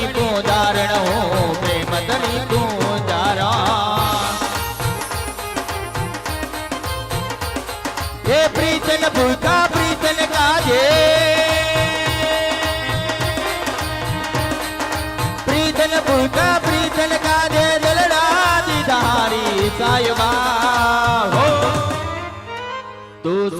પ્રેમ તણી પોદારણ હો પ્રેમ તણી પોદારણ એ પ્રીતન ભૂકા પ્રીતન કાજે. પ્રીતન ભૂકા પ્રીતન કાજે દલડા દીધારી સાયબા. હો. તું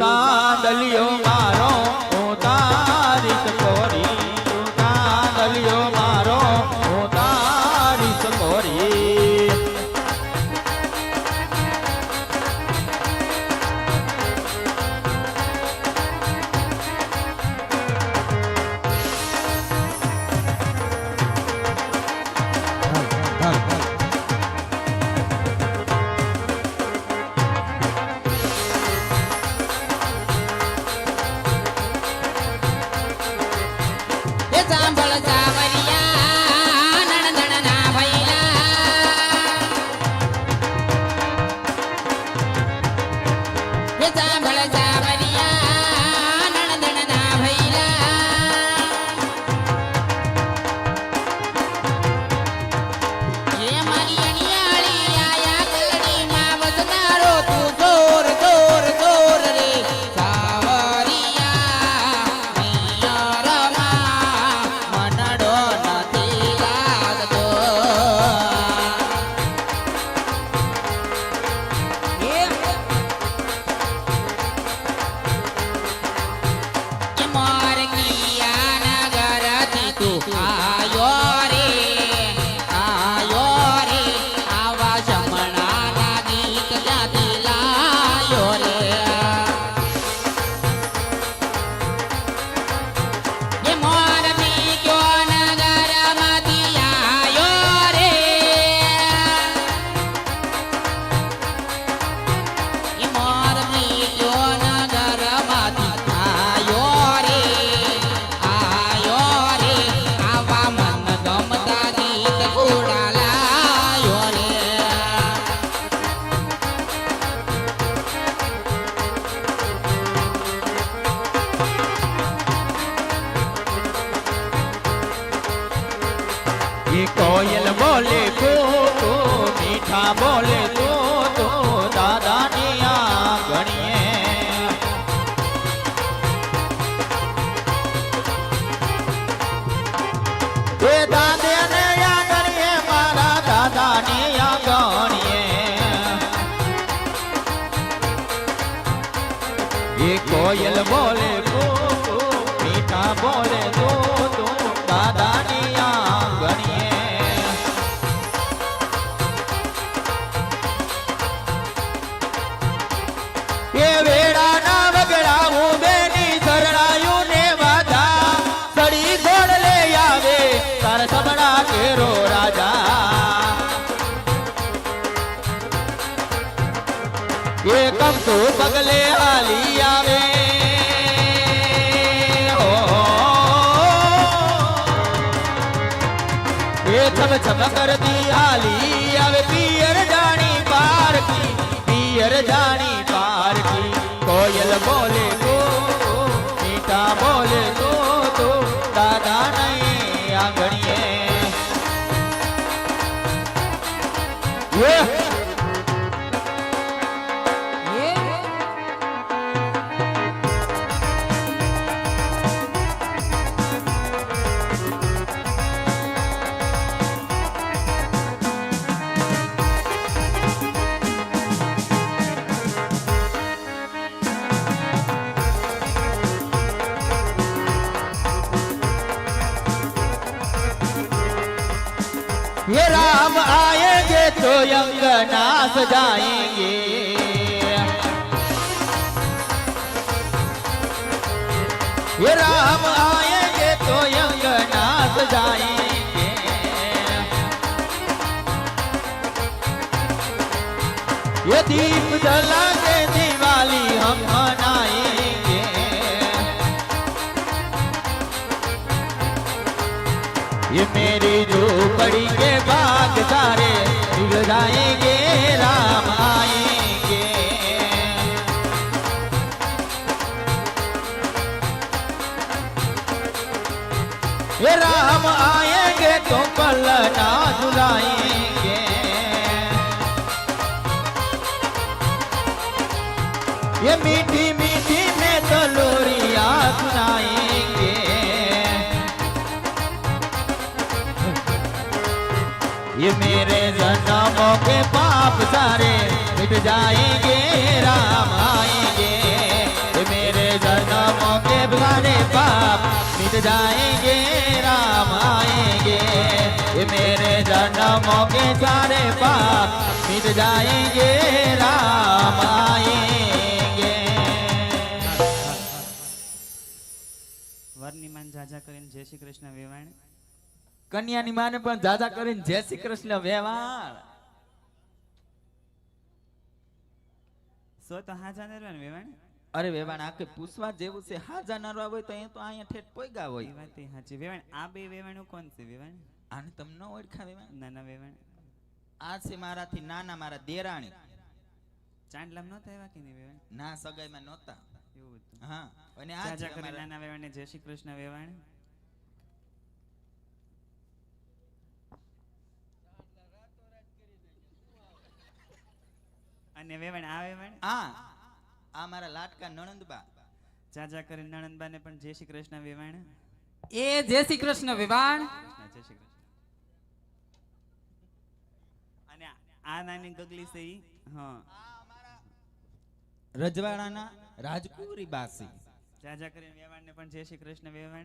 એ એ કોયલ બોલે તો તો, મીઠા બોલે તો તો, દાદાની આ ગણીએ એ દાદાને આ ગણીએ મારા દાદાની આ ગણીએ એ કોયલ બોલે તો, મીઠા બોલે કમ તો પગલે હાલી આવે. એ છમ છમ કરતી Yeah. अंगना सजाएंगे ये राम आएंगे तो अंगना सजाएंगे ये दीप जला ये मेरी झोपड़ी के बाग सारे बिगड़ जाएंगे राम आएंगे ये राम आएंगे तो पलना झुलाएंगे पाप सारे मिट जाएंगे राम आएंगे ये मेरे जन्मों के सारे पाप मिट जाएंगे राम आएंगे ये मेरे जन्मों के सारे पाप मिट जाएंगे राम आएंगे વરની માન જાજા કરીને જય શ્રી કૃષ્ણ વેવાણ કન્યાની માને પણ જાજા કરીને જય શ્રી કૃષ્ણ વ્યવહાર સો તો હાજા નરવા ને વેવાણ? અરે વેવાણ આ કે પૂછવા જેવું છે. હાજા નરવા હોય તો અહીંયા તો અહીંયા ઠેઠ પોઈગા એ હોય વાત એ સાચી. વેવાણ આ બે વેવાણું કોણ છે વેવાણ? આને તમને ઓળખા વેવાણ? નાના વેવાણ. આ છે મારાથી નાના મારા દેરાણી. ચાંદલામ નહોતા એવા કે નહીં વેવાણ? ના સગાઈમાં નહોતા. એવું હા અને આ નાના વેવાણને જય શ્રી કૃષ્ણ વેવાણ. અને વેવણ આ વેવણ? હા આ મારા લાટકા નણંદબા. જાજા કરી નણંદબાને પણ જય શ્રી કૃષ્ણ વેવાણ. એ જય શ્રી કૃષ્ણ વિવાણ. જય શ્રી કૃષ્ણ. અને આ- નાની ગગલી છે ઈ? હા. રજવાડાના રાજકુરી બાસી. જાજા કરી વેવાણને પણ જય શ્રી કૃષ્ણ વેવાણ.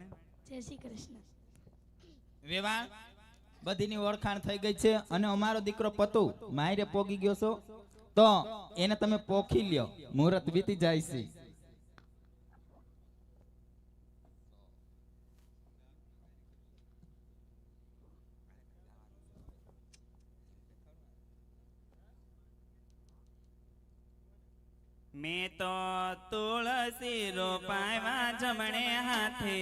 જય શ્રી કૃષ્ણ. વેવાણ બધીની ઓળખાણ થઈ ગઈ છે અને અમારો દીકરો પતુ માયરે પોગી ગયો છો. તો એને તમે પોખી લ્યો. મુહૂર્ત વીતી જાય છે. મેં તો તુલસી રોપાવા જમણે હાથે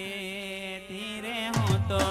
ધીરે હું તો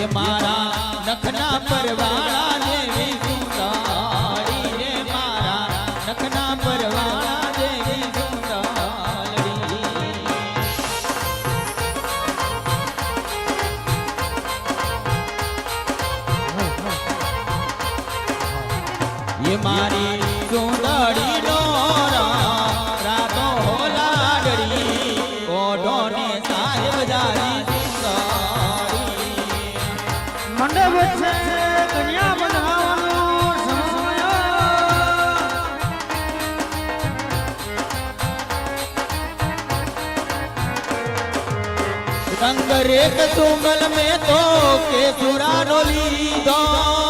એ મારા નખના પરવાળા જેવી સુંદરી રે મારા નખના પરવાળા જેવી સુંદરી એ મારી એક સુંગલ મેં તો કે સુરાનો લીધો.